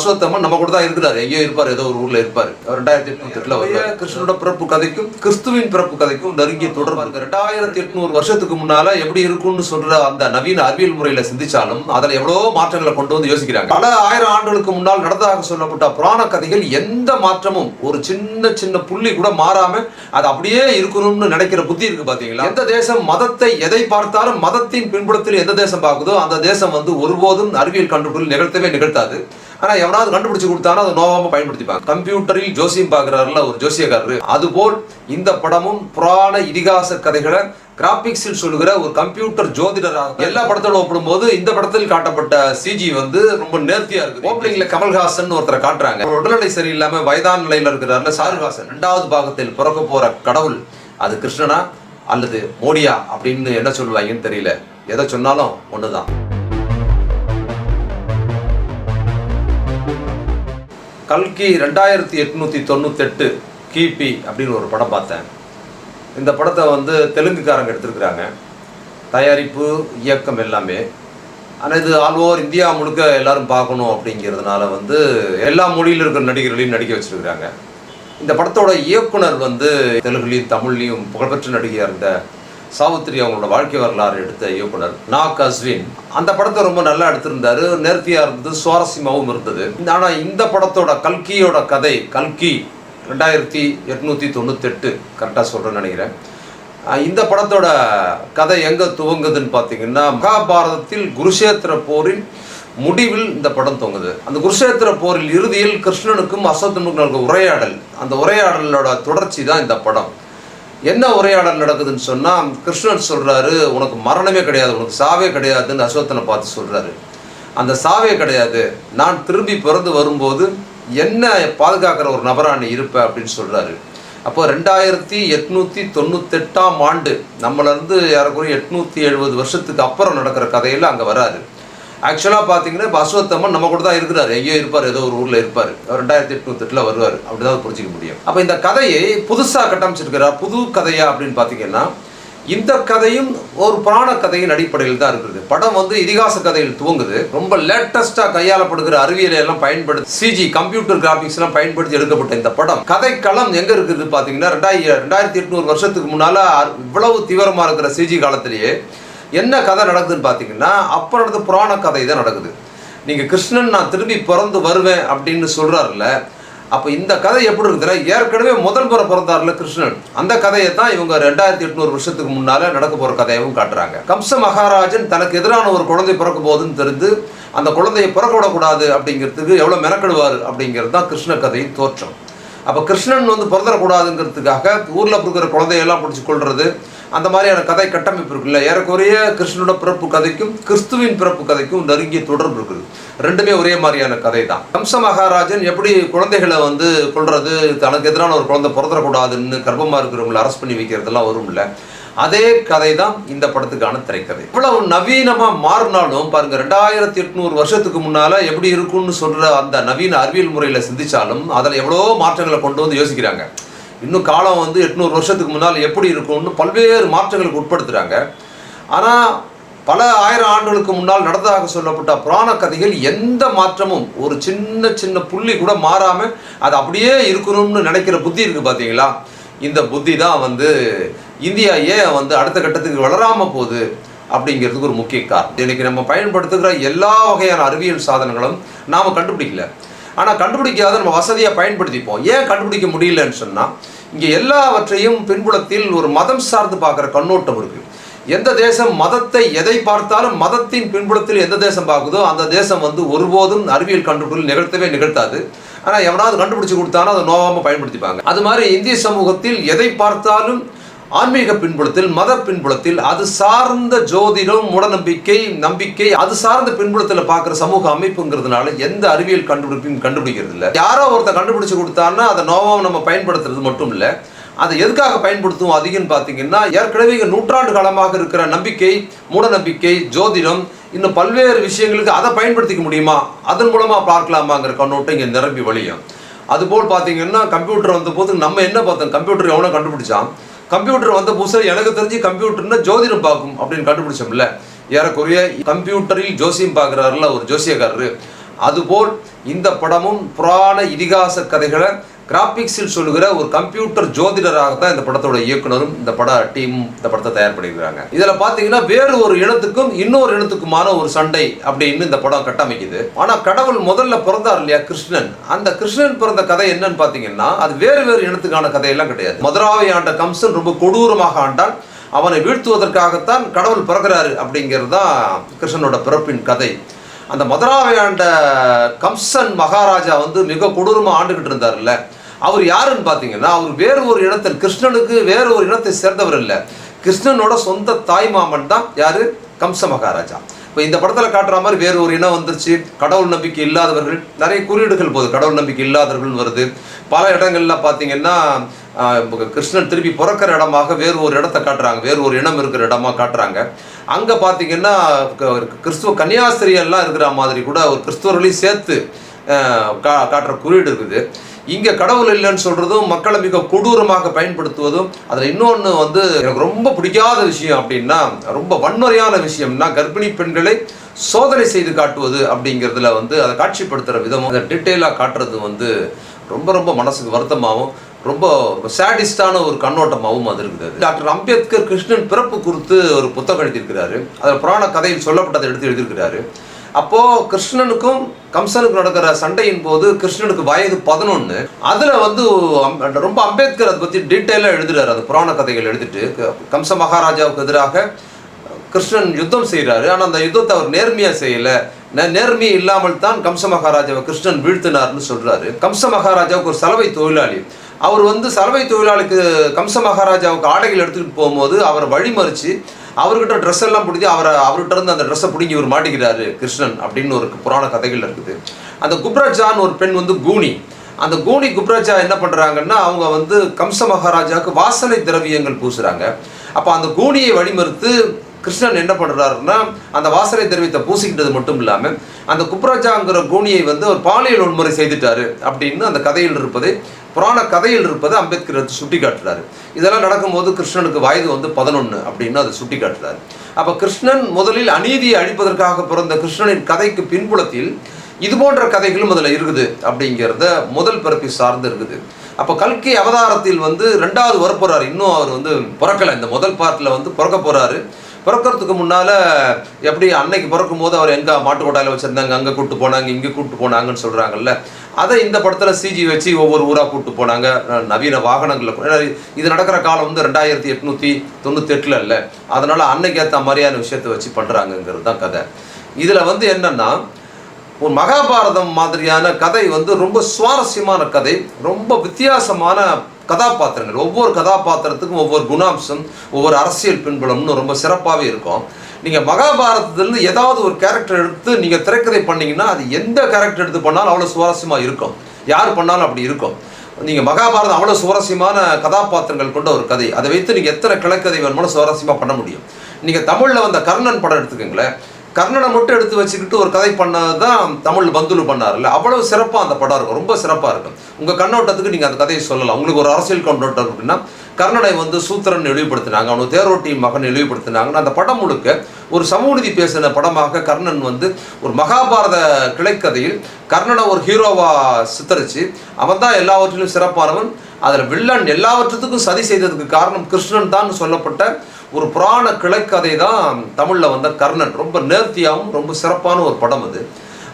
அஸ்வத்தமன் நம்ம கூட தான் இருக்கிறாரு. எங்கேயோ இருப்பார் ஏதோ ஒரு ஊர்ல இருப்பாரு. ரெண்டாயிரத்தி எட்நூத்தி எட்டுல வருவாரு. கிருஷ்ணனோட பிறப்பு கதைக்கும் கிறிஸ்துவின் பிறப்பு கதைக்கும் நெருங்கிய தொடர்பு இருக்கு. ரெண்டாயிரத்தி எட்நூறு வருஷத்துக்கு முன்னால எப்படி இருக்கும்னு சொல்ற அந்த நவீன அறிவியல் முறையில சிந்திச்சாலும் அதுல எவ்வளவோ மாற்றங்களை கொண்டு வந்து யோசிக்கிறாங்க. பல ஆயிரம் ஆண்டுகளுக்கு முன்னால் நடந்ததாக சொல்லப்பட்ட புராண கதைகள் எந்த மாற்றமும் ஒரு சின்ன சின்ன புள்ளி கூட மாறாம அது அப்படியே இருக்கணும்னு நினைக்கிற புத்தி இருக்கு பாத்தீங்களா? எந்த தேசம் மதத்தை எதை பார்த்தாலும் மதத்தின் பின்புலத்தில் எந்த தேசம் பார்க்குதோ அந்த தேசம் வந்து ஒருபோதும் அறிவியல் கண்டுபிடிப்பு நிகழ்த்தவே நிகழ்த்தாது. ஆனா எவனாவது கண்டுபிடிச்சு கொடுத்தாலும் அதை நோவாம பயன்படுத்திப்பாங்க. கம்ப்யூட்டரில் ஜோசியம் பார்க்கிறாருல ஒரு ஜோசியக்காரரு. அதுபோல் இந்த படமும் புராண இதிகாச கதைகளை கிராபிக்ஸில் சொல்லுகிற ஒரு கம்ப்யூட்டர் ஜோதிடராக எல்லா படத்தோட ஒப்பிடும்போது இந்த படத்தில் காட்டப்பட்ட சிஜி வந்து ரொம்ப நேர்த்தியா இருக்கு ஓப்பனிங்ல கமல்ஹாசன் ஒருத்தரை காட்டுறாங்க. உடல்நிலை சரியில்லாம வயதான நிலையில இருக்கிறாருல ஷாருஹாசன் ரெண்டாவது பாகத்தில் பிறக்க போற கடவுள் அது கிருஷ்ணனா அல்லது மோடியா அப்படின்னு என்ன சொல்லுவாங்கன்னு தெரியல. எதை சொன்னாலும் ஒண்ணுதான். கல்கி ரெண்டாயிரத்தி எட்நூற்றி தொண்ணூத்தெட்டு கிபி அப்படின்னு ஒரு படம் பார்த்தேன். இந்த படத்தை வந்து தெலுங்குக்காரங்க எடுத்திருக்கிறாங்க. தயாரிப்பு இயக்கம் எல்லாமே. ஆனால் இது ஆல் ஓவர் இந்தியா முழுக்க எல்லாரும் பார்க்கணும் அப்படிங்கிறதுனால வந்து எல்லா மொழியில் இருக்கிற நடிகர்களையும் நடிக்க வச்சுருக்கிறாங்க. இந்த படத்தோட இயக்குனர் வந்து தெலுங்குலேயும் தமிழ்லையும் புகழ்பெற்ற நடிகையாக இருந்த சாவித்திரி அவங்களோட வாழ்க்கை வரலாறு எடுத்த இயக்குனர் நாக் அஸ்வின். அந்த படத்தை ரொம்ப நல்லா எடுத்திருந்தாரு. நேர்த்தியாக இருந்தது சுவாரஸ்யமாகவும் இருந்தது. ஆனால் இந்த படத்தோட கல்கியோட கதை கல்கி ரெண்டாயிரத்தி எட்நூற்றி தொண்ணூத்தெட்டு கரெக்டாக சொல்கிறேன்னு நினைக்கிறேன். இந்த படத்தோட கதை எங்கே துவங்குதுன்னு பார்த்தீங்கன்னா மகாபாரதத்தில் குருஷேத்திர போரின் முடிவில் இந்த படம் தொங்குது அந்த குருஷேத்திர போரில் இறுதியில் கிருஷ்ணனுக்கும் அசோத்தனுக்கும் உரையாடல் அந்த உரையாடலோட தொடர்ச்சி தான் இந்த படம். என்ன உரையாடல் நடக்குதுன்னு சொன்னால் கிருஷ்ணன் சொல்கிறாரு உனக்கு மரணமே கிடையாது உனக்கு சாவே கிடையாதுன்னு அசோத்தனை பார்த்து சொல்கிறாரு அந்த சாவே கிடையாது. நான் திரும்பி பிறந்து வரும்போது என்ன பாதுகாக்கிற ஒரு நபரா நீ இருப்ப? அப்படின்னு சொல்கிறாரு அப்போ ரெண்டாயிரத்தி எட்நூற்றி தொண்ணூத்தெட்டாம் ஆண்டு நம்மளேருந்து ஏறக்குறைய எட்நூற்றி எழுபது வருஷத்துக்கு அப்புறம் நடக்கிற கதையில் அங்கே வராரு. ஆக்சுவலாக பார்த்தீங்கன்னா இப்போ அஸ்வத்தம்மன் நம்ம கூட தான் இருக்கிறாரு. எங்கேயோ இருப்பார் ஏதோ ஒரு ஊரில் இருப்பார். அவர் ரெண்டாயிரத்தி எட்நூத்தெட்டில் வருவார். அப்படி தான் புரிஞ்சிக்க முடியும். அப்போ இந்த கதையை புதுசாக கட்டமைச்சிருக்கிறார்? புது கதையா அப்படின்னு பார்த்தீங்கன்னா இந்த கதையும் ஒரு புராண கதையின் அடிப்படையில் தான் இருக்குது படம் வந்து இதிகாச கதையில் துவங்குது. ரொம்ப லேட்டஸ்டாக கையாளப்படுகிற அறிவியலை எல்லாம் பயன்படுத்தி சிஜி கம்ப்யூட்டர் கிராபிக்ஸ் எல்லாம் பயன்படுத்தி எடுக்கப்பட்ட இந்த படம். கதைக்களம் எங்க இருக்குது பார்த்தீங்கன்னா ரெண்டாயிரம் ரெண்டாயிரத்தி எட்நூறு வருஷத்துக்கு முன்னால இவ்வளவு தீவிரமா இருக்கிற சிஜி காலத்திலேயே என்ன கதை நடக்குதுன்னு பார்த்தீங்கன்னா அப்போ நடந்த புராண கதை தான் நடக்குது. நீங்கள் கிருஷ்ணன் நான் திரும்பி பிறந்து வருவேன் அப்படின்னு சொல்கிறாருல்ல அப்போ இந்த கதை எப்படி இருக்குதுன்னா ஏற்கனவே முதல் முறை பிறந்தார்ல கிருஷ்ணன். அந்த கதையை தான் இவங்க ரெண்டாயிரத்தி எட்நூறு வருஷத்துக்கு முன்னால் நடக்க போகிற கதையவும் காட்டுறாங்க. கம்ச மகாராஜன் தனக்கு எதிரான ஒரு குழந்தை பிறக்கும் போகுதுன்னு தெரிந்து அந்த குழந்தையை பிறக்க விடக்கூடாது அப்படிங்கிறதுக்கு எவ்வளோ மெனக்கெடுவார் அப்படிங்கிறது தான் கிருஷ்ண கதையின் தோற்றம். அப்போ கிருஷ்ணன் வந்து பிறந்துடக்கூடாதுங்கிறதுக்காக ஊரில் இருக்கிற குழந்தையெல்லாம் பிடிச்சி கொள்வது அந்த மாதிரியான கதை கட்டமைப்பு இருக்குல்ல. ஏறக்குறைய கிருஷ்ணனோட பிறப்பு கதைக்கும் கிறிஸ்துவின் பிறப்பு கதைக்கும் நெருங்கிய தொடர்பு இருக்குது. ரெண்டுமே ஒரே மாதிரியான கதை தான் கம்ச மகாராஜன் எப்படி குழந்தைகளை வந்து கொள்றது தனக்கு எதிரான ஒரு குழந்தை பிறந்துடக்கூடாதுன்னு கர்ப்பமாக இருக்கிறவங்களை அரெஸ்ட் பண்ணி வைக்கிறதெல்லாம் வரும்ல. அதே கதை தான் இந்த படத்துக்கான திரைக்கதை. இவ்வளவு நவீனமாக மாறினாலும் பாருங்க ரெண்டாயிரத்தி எட்நூறு வருஷத்துக்கு முன்னால எப்படி இருக்கும்னு சொல்ற அந்த நவீன அறிவியல் முறையில சிந்திச்சாலும் அதில் எவ்வளோ மாற்றங்களை கொண்டு வந்து யோசிக்கிறாங்க. இன்னும் காலம் வந்து எட்நூறு வருஷத்துக்கு முன்னால் எப்படி இருக்கும்னு பல்வேறு மாற்றங்களுக்கு உட்படுத்துகிறாங்க ஆனால் பல ஆயிரம் ஆண்டுகளுக்கு முன்னால் நடந்ததாக சொல்லப்பட்ட புராண கதைகள் எந்த மாற்றமும் ஒரு சின்ன சின்ன புள்ளி கூட மாறாமல் அது அப்படியே இருக்கணும்னு நினைக்கிற புத்தி இருக்குது பார்த்தீங்களா இந்த புத்தி தான் வந்து இந்தியா ஏன் வந்து அடுத்த கட்டத்துக்கு வளராமல் போகுது அப்படிங்கிறதுக்கு ஒரு முக்கிய காரணம். இன்றைக்கி நம்ம பயன்படுத்துகிற எல்லா வகையான அறிவியல் சாதனங்களும் நாம் கண்டுபிடிக்கல. ஆனால் கண்டுபிடிக்காத நம்ம வசதியாக பயன்படுத்திப்போம். ஏன் கண்டுபிடிக்க முடியலன்னு சொன்னால் இங்கே எல்லாவற்றையும் பின்புலத்தில் ஒரு மதம் சார்ந்து பார்க்குற கண்ணோட்டம் இருக்குது எந்த தேசம் மதத்தை எதை பார்த்தாலும் மதத்தின் பின்புலத்தில் எந்த தேசம் பார்க்குதோ அந்த தேசம் வந்து ஒருபோதும் அறிவியல் கண்டுபிடிப்பு நிகழ்த்தவே நிகழ்த்தாது. ஆனால் எவனாவது கண்டுபிடிச்சு கொடுத்தானோ அதை நோவாமல் பயன்படுத்திப்பாங்க. அது மாதிரி இந்திய சமூகத்தில் எதை பார்த்தாலும் ஆன்மீக பின்புலத்தில் மத பின்புலத்தில் அது சார்ந்த ஜோதிடம் மூடநம்பிக்கை நம்பிக்கை அது சார்ந்த பின்புலத்தில் பார்க்குற சமூக அமைப்புங்கிறதுனால எந்த அறிவியல் கண்டுபிடிப்பையும் கண்டுபிடிக்கிறது இல்லை. யாரோ ஒருத்தர் கண்டுபிடிச்சு கொடுத்தான்னா அதை நோவாக நம்ம பயன்படுத்துறது மட்டும் இல்லை. அதை எதுக்காக பயன்படுத்துவோம் அதிகம்னு பார்த்தீங்கன்னா ஏற்கனவே நூற்றாண்டு காலமாக இருக்கிற நம்பிக்கை மூடநம்பிக்கை ஜோதிடம் இன்னும் பல்வேறு விஷயங்களுக்கு அதை பயன்படுத்திக்க முடியுமா? அதன் மூலமாக பார்க்கலாமாங்கிற கண்ணோட்டம் இங்கே நிரம்பி வழியும். அதுபோல் பார்த்தீங்கன்னா கம்ப்யூட்டர் வந்த போது நம்ம என்ன பார்த்தோம்? கம்ப்யூட்டர் எவனோ கண்டுபிடிச்சான். கம்ப்யூட்டர் வந்த புதுசில் எனக்கு தெரிஞ்சு கம்ப்யூட்டர்னா ஜோதிடம் பார்க்கும் அப்படின்னு கண்டுபிடிச்சோம்ல. ஏறக்குறைய கம்ப்யூட்டரில் ஜோசியம் பார்க்குறாருல ஒரு ஜோசியக்காரரு. அதுபோல் இந்த படமும் புராண இதிகாச கதைகளை கிராபிக்ஸில் சொல்லுகிற ஒரு கம்ப்யூட்டர் ஜோதிடராக தான் இந்த படத்தோட இயக்குனரும் இந்த பட டீம் இந்த படத்தை தயார் பண்ணியிருக்கிறாங்க. இதில் பார்த்தீங்கன்னா வேறு ஒரு இனத்துக்கும் இன்னொரு இனத்துக்குமான ஒரு சண்டை அப்படின்னு இந்த படம் கட்டமைக்குது. ஆனால் கடவுள் முதல்ல பிறந்தார் இல்லையா கிருஷ்ணன்? அந்த கிருஷ்ணன் பிறந்த கதை என்னன்னு பார்த்தீங்கன்னா அது வேறு வேறு இனத்துக்கான கதையெல்லாம் கிடையாது. மதுராவை ஆண்ட கம்சன் ரொம்ப கொடூரமாக ஆண்டால் அவனை வீழ்த்துவதற்காகத்தான் கடவுள் பிறகுறாரு அப்படிங்கிறது தான் கிருஷ்ணனோட பிறப்பின் கதை. அந்த மதுராவை ஆண்ட கம்சன் மகாராஜா வந்து மிக கொடூரமாக ஆண்டுகிட்டு இருந்தார்ல. அவர் யாருன்னு பார்த்தீங்கன்னா அவர் வேறு ஒரு இனத்தில் கிருஷ்ணனுக்கு வேறு ஒரு இனத்தை சேர்ந்தவர் இல்லை. கிருஷ்ணனோட சொந்த தாய் மாமன் தான் யாரு? கம்ச மகாராஜா. இப்போ இந்த படத்தில் காட்டுற மாதிரி வேறு ஒரு இனம் வந்துருச்சு. கடவுள் நம்பிக்கை இல்லாதவர்கள் நிறைய குறியீடுகள் போகுது. கடவுள் நம்பிக்கை இல்லாதவர்கள் வருது. பல இடங்கள்ல பார்த்தீங்கன்னா கிருஷ்ணன் திருப்பி பிறக்கிற இடமாக வேறு ஒரு இடத்த காட்டுறாங்க. வேறு ஒரு இனம் இருக்கிற இடமா காட்டுறாங்க. அங்கே பார்த்தீங்கன்னா கிறிஸ்துவ கன்னியாஸ்திரியெல்லாம் இருக்கிற மாதிரி கூட ஒரு கிறிஸ்துவர்களையும் சேர்த்து கா காட்டுற குறியீடு இருக்குது. இங்கே கடவுள் இல்லைன்னு சொல்கிறதும் மக்களை மிக கொடூரமாக பயன்படுத்துவதும் அதில் இன்னொன்று வந்து எனக்கு ரொம்ப பிடிக்காத விஷயம் அப்படின்னா ரொம்ப வன்முறையான விஷயம்னா கர்ப்பிணி பெண்களை சோதனை செய்து காட்டுவது அப்படிங்கிறதுல வந்து அதை காட்சிப்படுத்துகிற விதமும் அதை டீட்டெயிலாக காட்டுறது வந்து ரொம்ப ரொம்ப மனசுக்கு வருத்தமாகவும் ரொம்ப சேடிஸ்டான ஒரு கண்ணோட்டமாகவும் அது இருக்குது. டாக்டர் அம்பேத்கர் கிருஷ்ணன் பிறப்பு குறித்து ஒரு புத்தகம் எழுதியிருக்கிறாரு. அதில் புராண கதையில் சொல்லப்பட்டதை எடுத்து எழுதியிருக்கிறாரு. அப்போது கிருஷ்ணனுக்கும் கம்சனுக்கும் நடக்கிற சண்டையின் போது கிருஷ்ணனுக்கு வயது பதினொன்று அதில் வந்து ரொம்ப அம்பேத்கர் அதை பற்றி டீட்டெயிலாக எழுதுறாரு. அந்த புராண கதைகள் எழுதிட்டு கம்ச மகாராஜாவுக்கு எதிராக கிருஷ்ணன் யுத்தம் செய்கிறாரு ஆனால் அந்த யுத்தத்தை அவர் நேர்மையாக செய்யலை. நேர்மை இல்லாமல் தான் கம்ச மகாராஜாவை கிருஷ்ணன் வீழ்த்தினார்னு சொல்கிறாரு கம்ச மகாராஜாவுக்கு ஒரு சலவை தொழிலாளி. அவர் வந்து சலவை தொழிலாளிக்கு கம்ச மகாராஜாவுக்கு ஆடைகள் எடுத்துக்கிட்டு போகும்போது அவரை வழிமறித்து அவர்கிட்ட ட்ரெஸ் எல்லாம் பிடிச்சி அவரை அவர்கிட்ட இருந்து அந்த ட்ரெஸ்ஸை பிடிங்கி இவர் மாட்டிக்கிறாரு கிருஷ்ணன் அப்படின்னு ஒரு புராண கதைகள் இருக்குது. அந்த குப்ரஜான்னு ஒரு பெண் வந்து கூனி. அந்த கூனி குப்ரஜா என்ன பண்ணுறாங்கன்னா அவங்க வந்து கம்ச மகாராஜாவுக்கு வாசனை திரவியங்கள் பூசுகிறாங்க அப்போ அந்த கூனியை வழிமறுத்து கிருஷ்ணன் என்ன பண்ணுறாருன்னா அந்த வாசனை தெரிவித்த பூசிக்கிட்டது மட்டும் இல்லாமல் அந்த குப்ராஜாங்கிற கூனியை வந்து ஒரு பாலியல் வன்முறை செய்துட்டாரு அப்படின்னு அந்த கதையில் இருப்பதை புராண கதையில் இருப்பதை அம்பேத்கர் எடுத்து சுட்டி காட்டுறாரு இதெல்லாம் நடக்கும்போது கிருஷ்ணனுக்கு வயது வந்து பதினொன்று அப்படின்னு அதை சுட்டி காட்டுறாரு அப்போ கிருஷ்ணன் முதலில் அநீதியை அழிப்பதற்காக பிறந்த கிருஷ்ணனின் கதைக்கு பின்புலத்தில் இது போன்ற கதைகளும் அதில் இருக்குது அப்படிங்கிறத முதல் பிறப்பி சார்ந்து இருக்குது. அப்போ கல்கி அவதாரத்தில் வந்து ரெண்டாவது வரப்போறாரு. இன்னும் அவர் வந்து பிறக்கலை. இந்த முதல் பார்ட்டில் வந்து பிறக்க போறாரு. பிறக்கிறதுக்கு முன்னால் எப்படி அன்னைக்கு பிறக்கும் போது அவர் எங்கே மாட்டுக்கோட்டையில் வச்சுருந்தாங்க? அங்கே கூப்பிட்டு போனாங்க இங்கே கூப்பிட்டு போனாங்கன்னு சொல்கிறாங்கல்ல அதை இந்த படத்தில் சிஜி வச்சு ஒவ்வொரு ஊராக கூப்பிட்டு போனாங்க. நவீன வாகனங்களில் இது நடக்கிற காலம் வந்து ரெண்டாயிரத்தி எட்நூற்றி தொண்ணூத்தெட்டில் இல்லை. அதனால் அன்னைக்கு ஏற்ற மாதிரியான விஷயத்தை வச்சு பண்ணுறாங்கங்கிறது தான் கதை. இதில் வந்து என்னென்னா ஒரு மகாபாரதம் மாதிரியான கதை வந்து ரொம்ப சுவாரஸ்யமான கதை ரொம்ப வித்தியாசமான கதாபாத்திரங்கள். ஒவ்வொரு கதாபாத்திரத்துக்கும் ஒவ்வொரு குணாம்சம் ஒவ்வொரு அரசியல் பின்புலம்னு ரொம்ப சிறப்பாகவே இருக்கும். நீங்கள் மகாபாரதத்துலேருந்து ஏதாவது ஒரு கேரக்டர் எடுத்து நீங்கள் திரைக்கதை பண்ணீங்கன்னா அது எந்த கேரக்டர் எடுத்து பண்ணாலும் அவ்வளோ சுவாரஸ்யமாக இருக்கும். யார் பண்ணாலும் அப்படி இருக்கும். நீங்கள் மகாபாரதம் அவ்வளோ சுவாரஸ்யமான கதாபாத்திரங்கள் கொண்ட ஒரு கதை. அதை வைத்து நீங்கள் எத்தனை கிழக்கதை வேணுமோ சுவாரஸ்யமாக பண்ண முடியும். நீங்கள் தமிழில் வந்த கர்ணன் படம் எடுத்துக்கோங்களேன். கர்ணனை மட்டும் எடுத்து வச்சுக்கிட்டு ஒரு கதை பண்ணதான் தமிழ் பந்துலு பண்ணார்ல அவ்வளவு சிறப்பாக அந்த படம் இருக்கும். ரொம்ப சிறப்பாக இருக்கும். உங்கள் கண்ணோட்டத்துக்கு நீங்கள் அந்த கதையை சொல்லலாம். உங்களுக்கு ஒரு அரசியல் கண்ணோட்டம் அப்படின்னா கர்ணனை வந்து சூத்திரன் இழிவுபடுத்தினாங்க. அவனுக்கு தேரோட்டி மகன் இழிவுபடுத்தினாங்கன்னு அந்த படம் முழுக்க ஒரு சமூகநீதி பேசின படமாக கர்ணன் வந்து ஒரு மகாபாரத கிளைக்கதையில் கர்ணனை ஒரு ஹீரோவா சித்தரிச்சு அவன் தான் எல்லாவற்றிலும் சிறப்பானவன். அதில் வில்லன் எல்லாவற்றத்துக்கும் சதி செய்ததுக்கு காரணம் கிருஷ்ணன் தான் சொல்லப்பட்ட ஒரு புராண கிளைக்கதை தான் தமிழில் வந்த கர்ணன். ரொம்ப நேர்த்தியாகவும் ரொம்ப சிறப்பான ஒரு படம் அது.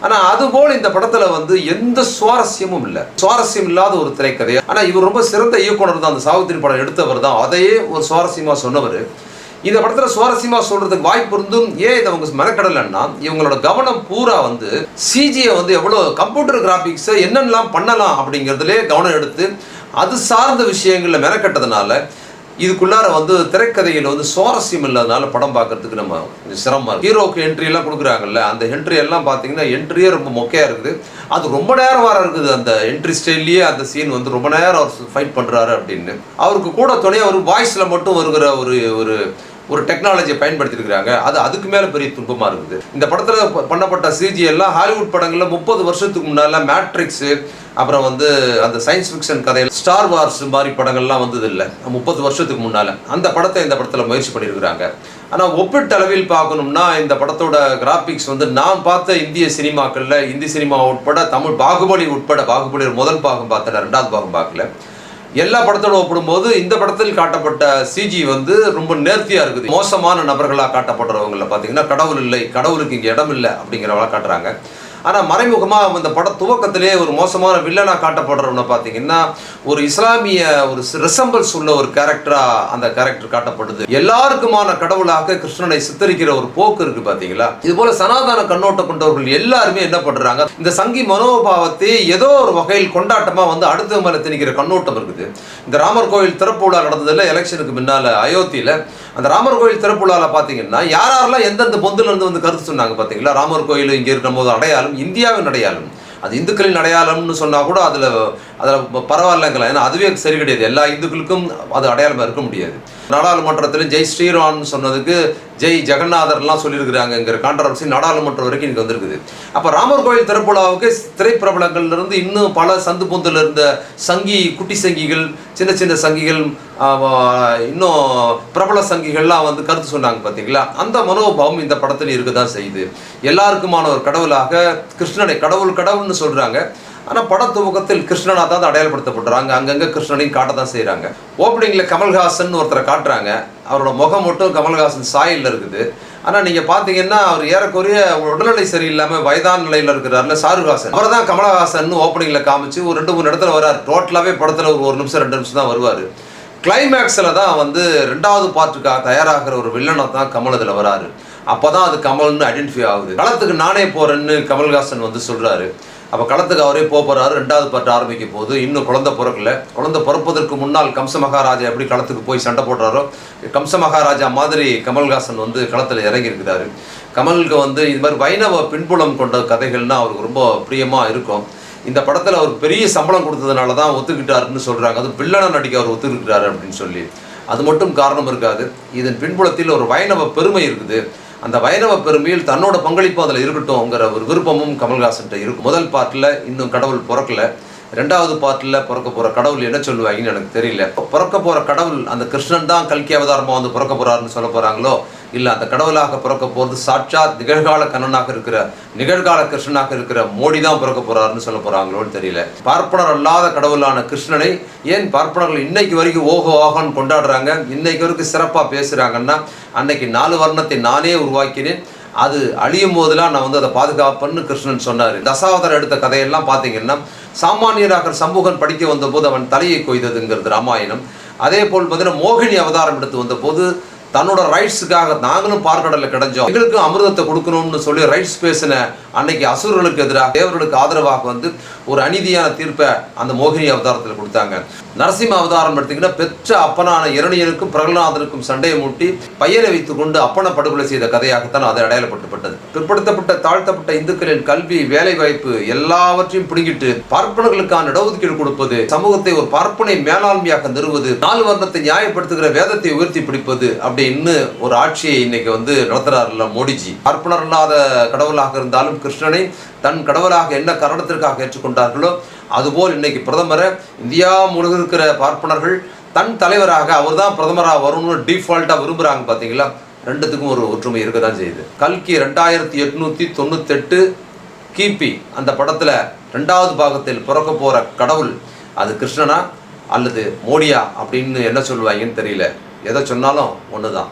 ஆனால் அதுபோல் இந்த படத்தில் வந்து எந்த சுவாரஸ்யமும் இல்லை. சுவாரஸ்யம் இல்லாத ஒரு திரைக்கதை. ஆனால் இவர் ரொம்ப சிறந்த இயக்குனர் தான். அந்த சாவித்திரி படம் எடுத்தவர் தான். அதையே ஒரு சுவாரஸ்யமாக சொன்னவர். இந்த படத்தில் சுவாரஸ்யமாக சொல்கிறதுக்கு வாய்ப்பு இருந்தும் ஏன் இதை அவங்க மெனக்கடலைன்னா இவங்களோட கவனம் பூரா வந்து சிஜியை வந்து எவ்வளோ கம்ப்யூட்டர் கிராஃபிக்ஸை என்னென்னலாம் பண்ணலாம் அப்படிங்கிறதுலே கவனம் எடுத்து அது சார்ந்த விஷயங்களில் மெனக்கட்டதுனால இதுக்குள்ளார வந்து திரைக்கதையில் வந்து சுவாரஸ்யம் இல்லாதனால படம் பார்க்கறதுக்கு நம்ம கொஞ்சம் சிரமமாக இருக்கு. ஹீரோக்கு என்ட்ரி எல்லாம் கொடுக்குறாங்கல்ல அந்த என்ட்ரி எல்லாம் பார்த்தீங்கன்னா என்ட்ரியே ரொம்ப மொக்கையாக இருக்குது. அது ரொம்ப நேரம் வர இருக்குது. அந்த என்ட்ரி ஸ்டைல்லையே அந்த சீன் வந்து ரொம்ப நேரம் அவர் ஃபைட் பண்ணுறாரு அப்படின்னு. அவருக்கு கூட துணையாக ஒரு வாய்ஸில் மட்டும் வருகிற ஒரு ஒரு ஒரு டெக்னாலஜியை பயன்படுத்திருக்கிறாங்க அது அதுக்கு மேலே பெரிய துன்பமாக இருக்குது. இந்த படத்தில் பண்ணப்பட்ட சிஜி எல்லாம் ஹாலிவுட் படங்களில் முப்பது வருஷத்துக்கு முன்னால் மேட்ரிக்ஸு அப்புறம் வந்து அந்த சயின்ஸ் ஃபிக்ஷன் கதையில் ஸ்டார் வார்ஸ் மாதிரி படங்கள்லாம் வந்தது இல்லை முப்பது வருஷத்துக்கு முன்னால். அந்த படத்தை இந்த படத்தில் முயற்சி பண்ணியிருக்கிறாங்க. ஆனால் ஒப்பீட்டளவில் பார்க்கணும்னா இந்த படத்தோட கிராஃபிக்ஸ் வந்து நான் பார்த்த இந்திய சினிமாக்களில் இந்தி சினிமா உட்பட தமிழ் பாகுபலி உட்பட பாகுபலி முதல் பாகம் பார்த்தேன் ரெண்டாவது பாகம் பார்க்கல. எல்லா படத்தோட ஒப்பிடும்போது இந்த படத்தில் காட்டப்பட்ட சிஜி வந்து ரொம்ப நேர்த்தியா இருக்குது. மோசமான நபர்களாக காட்டப்படுறவங்கள பார்த்தீங்கன்னா கடவுள் இல்லை கடவுளுக்கு இங்கே இடம் இல்லை அப்படிங்கிறவங்களா காட்டுறாங்க. ஆனால் மறைமுகமாக இந்த பட துவக்கத்திலே ஒரு மோசமான வில்லனாக காட்டப்படுறவனை பார்த்தீங்கன்னா ஒரு இஸ்லாமிய ஒரு ரிசம்பிள்ஸ் உள்ள ஒரு கேரக்டராக அந்த கேரக்டர் காட்டப்படுது. எல்லாருக்குமான கடவுளாக கிருஷ்ணனை சித்தரிக்கிற ஒரு போக்கு இருக்கு பார்த்தீங்களா இது போல சனாதன கண்ணோட்டம் கொண்டவர்கள் எல்லாருமே என்ன பண்ணுறாங்க இந்த சங்கி மனோபாவத்தை ஏதோ ஒரு வகையில் கொண்டாட்டமாக வந்து அடுத்த மலை திணிக்கிற கண்ணோட்டம் இருக்குது. இந்த ராமர் கோயில் திறப்பு விழா நடந்ததில் எலெக்ஷனுக்கு முன்னால் அயோத்தியில் அந்த ராமர் கோயில் திறப்பு விழாவில் பார்த்தீங்கன்னா யார் யாரெல்லாம் எந்தெந்த பொந்துல இருந்து வந்து கருத்து சொன்னாங்க பார்த்தீங்களா ராமர் கோயில் இங்கே இருக்கும் போது அடையாளம் இந்தியாவின் அடையாளம் அது இந்துக்களின் அடையாளம்னு சொன்னால் கூட அதில் அதில் பரவாயில்லைங்களா ஏன்னா அதுவே சரி கிடையாது. எல்லா இந்துக்களுக்கும் அது அடையாளமாக இருக்க முடியாது. நாடாளுமன்றத்தில் ஜெய் ஸ்ரீராம்னு சொன்னதுக்கு ஜெய் ஜெகநாதர்லாம் சொல்லியிருக்கிறாங்கங்கிற கான்ட்ரவர்சி நாடாளுமன்றம் வரைக்கும் இங்கே வந்திருக்குது. அப்போ ராமர் கோயில் திரைப்படாவுக்கு திரைப்பிரபலங்கள்லேருந்து இன்னும் பல சந்து பொந்தில் இருந்த சங்கி குட்டி சங்கிகள் சின்ன சின்ன சங்கிகள் இன்னும் பிரபல சங்கிகள்லாம் வந்து கருத்து சொன்னாங்க பார்த்தீங்களா அந்த மனோபாவம் இந்த படத்தில் இருக்க தான் செய்யுது. எல்லாருக்குமான ஒரு கடவுளாக கிருஷ்ணனை கடவுள் கடவுள்னு சொல்கிறாங்க ஆனால் பட துவக்கத்தில் கிருஷ்ணனா தான் அடையாளப்படுத்தப்படுறாங்க அங்கங்கே கிருஷ்ணனையும் காட்ட தான் செய்கிறாங்க ஓப்பனிங்கில் கமல்ஹாசன் ஒருத்தரை காட்டுறாங்க. அவரோட முகம் மட்டும் கமல்ஹாசன் சாயலில் இருக்குது. ஆனால் நீங்கள் பார்த்தீங்கன்னா அவர் ஏறக்குறைய உடல்நிலை சரியில்லாமல் வயதான நிலையில் இருக்கிறார்ல ஷாருஹாசன் அவர் தான் கமலஹாசன் ஓப்பனிங்கில் காமிச்சு ஒரு ரெண்டு மூணு இடத்துல வரார். டோட்டலாகவே படத்தில் ஒரு ஒரு நிமிஷம் ரெண்டு நிமிஷம் தான் வருவார். கிளைமேக்ஸில் தான் வந்து ரெண்டாவது பார்ட்டுக்காக தயாராகிற ஒரு வில்லனை தான் கமல் இதில் வராரு. அப்போ தான் அது கமல்னு ஐடென்டிஃபை ஆகுது. களத்துக்கு நானே போகிறேன்னு கமல்ஹாசன் வந்து சொல்கிறாரு அப்போ களத்துக்கு அவரே போக போகிறாரு ரெண்டாவது பாட்டு ஆரம்பிக்க போது இன்னும் குழந்தை பிறக்கல. குழந்தை பிறப்பதற்கு முன்னால் கம்ச மகாராஜா எப்படி களத்துக்கு போய் சண்டை போடுறாரோ கம்ச மகாராஜா மாதிரி கமல்ஹாசன் வந்து களத்தில் இறங்கி இருக்கிறாரு. கமலுக்கு வந்து இது மாதிரி வைணவ பின்புலம் கொண்ட கதைகள்னா அவருக்கு ரொம்ப பிரியமாக இருக்கும். இந்த படத்தில் அவர் பெரிய சம்பளம் கொடுத்ததுனால தான் ஒத்துக்கிட்டாருன்னு சொல்கிறாங்க அது வில்லனை நடிக்க அவர் ஒத்துக்கிட்டாரு அப்படின்னு சொல்லி. அது மட்டும் காரணம் இருக்காது. இதன் பின்புலத்தில் ஒரு வைணவ பெருமை இருக்குது. அந்த வைணவ பெருமையில் தன்னோட பங்களிப்பு அதில் இருக்கட்டும்ங்கிற ஒரு விருப்பமும் கமல்ஹாசன்ட்ட இருக்கும் முதல் பார்ட்டில் இன்னும் கடவுள் பிறக்கல. ரெண்டாவது பார்ட்டில் பிறக்க போகிற கடவுள் என்ன சொல்லுவாங்கன்னு எனக்கு தெரியல. பிறக்க போகிற கடவுள் அந்த கிருஷ்ணன் தான் கல்கி அவதாரமாக வந்து பிறக்க போகிறாருன்னு சொல்ல போகிறாங்களோ இல்லை அந்த கடவுளாக பிறக்க போகிறது சாட்சாத் நிகழ்கால கண்ணனாக இருக்கிற நிகழ்கால கிருஷ்ணனாக இருக்கிற மோடி தான் பிறக்க போகிறாருன்னு சொல்ல போகிறாங்களோன்னு தெரியல. பார்ப்பனர் அல்லாத கடவுளான கிருஷ்ணனை ஏன் பார்ப்பனர்கள் இன்னைக்கு வரைக்கும் ஓஹோ ஆகோன்னு கொண்டாடுறாங்க? இன்னைக்கு வரைக்கும் சிறப்பாக பேசுகிறாங்கன்னா அன்னைக்கு நாலு வர்ணத்தை நானே உருவாக்கினேன். அது அழியும் போதெல்லாம் நான் வந்து அதை பாதுகாப்பேன்னு கிருஷ்ணன் சொன்னார். தசாவதாரம் எடுத்த கதையெல்லாம் பார்த்தீங்கன்னா சாமானியராக சமூகன் படிக்க வந்தபோது அவன் தலையை கொய்ததுங்கிறது ராமாயணம். அதே போல் பார்த்தீங்கன்னா மோகினி அவதாரம் எடுத்து வந்தபோது தன்னோட ரைட்ஸுக்காக நாங்களும் பார்க்கடலில் கிடைச்சோம் எங்களுக்கும் அமிர்தத்தை கொடுக்கணும்னு சொல்லி ரைட்ஸ் பேசின அன்னைக்கு அசுரர்களுக்கு எதிராக தேவர்களுக்கு ஆதரவாக வந்து ஒரு அநீதியான தீர்ப்பை அந்த மோகினி அவதாரத்தில் கொடுத்தாங்க. நரசிம்ம அவதாரம் எடுத்தீங்கன்னா பெற்ற அப்பனான இரணியனுக்கும் பிரகலாதனுக்கும் சண்டையை மூட்டி பையனை வைத்துக்கொண்டு அப்பனை படுகொலை செய்த கதையாகத்தான் அது அடையாளப்பட்டுப்பட்டது பிற்படுத்தப்பட்ட தாழ்த்தப்பட்ட இந்துக்களின் கல்வி வேலை வாய்ப்பு எல்லாவற்றையும் பிடுங்கிட்டு பார்ப்பனர்களுக்கான இடஒதுக்கீடு கொடுப்பது சமூகத்தை ஒரு பார்ப்பனை மேலாண்மையாக நிறுவது நாலு வர்ணத்தை நியாயப்படுத்துகிற வேதத்தை உயர்த்தி பிடிப்பது அப்படின்னு ஒரு ஆட்சியை இன்னைக்கு வந்து நடத்துறாருல மோடிஜி. அர்ப்பணர் இல்லாத கடவுளாக இருந்தாலும் கிருஷ்ணனை தன் கடவுளாக என்ன காரணத்திற்காக ஏற்றுக்கொண்டார்களோ அதுபோல் இன்னைக்கு பிரதமரை இந்தியா முழுக்க இருக்கிற பார்ப்பனர்கள் தன் தலைவராக அவர் தான் பிரதமராக வரும்னு டிஃபால்ட்டாக விரும்புகிறாங்க பார்த்தீங்களா ரெண்டுத்துக்கும் ஒரு ஒற்றுமை இருக்க தான் செய்யுது. கல்கி ரெண்டாயிரத்தி எட்நூற்றி தொண்ணூத்தெட்டு கிபி அந்த படத்தில் ரெண்டாவது பாகத்தில் பிறக்க போகிற கடவுள் அது கிருஷ்ணனா அல்லது மோடியா அப்படின்னு என்ன சொல்லுவாங்கன்னு தெரியல. எதை சொன்னாலும் ஒன்று தான்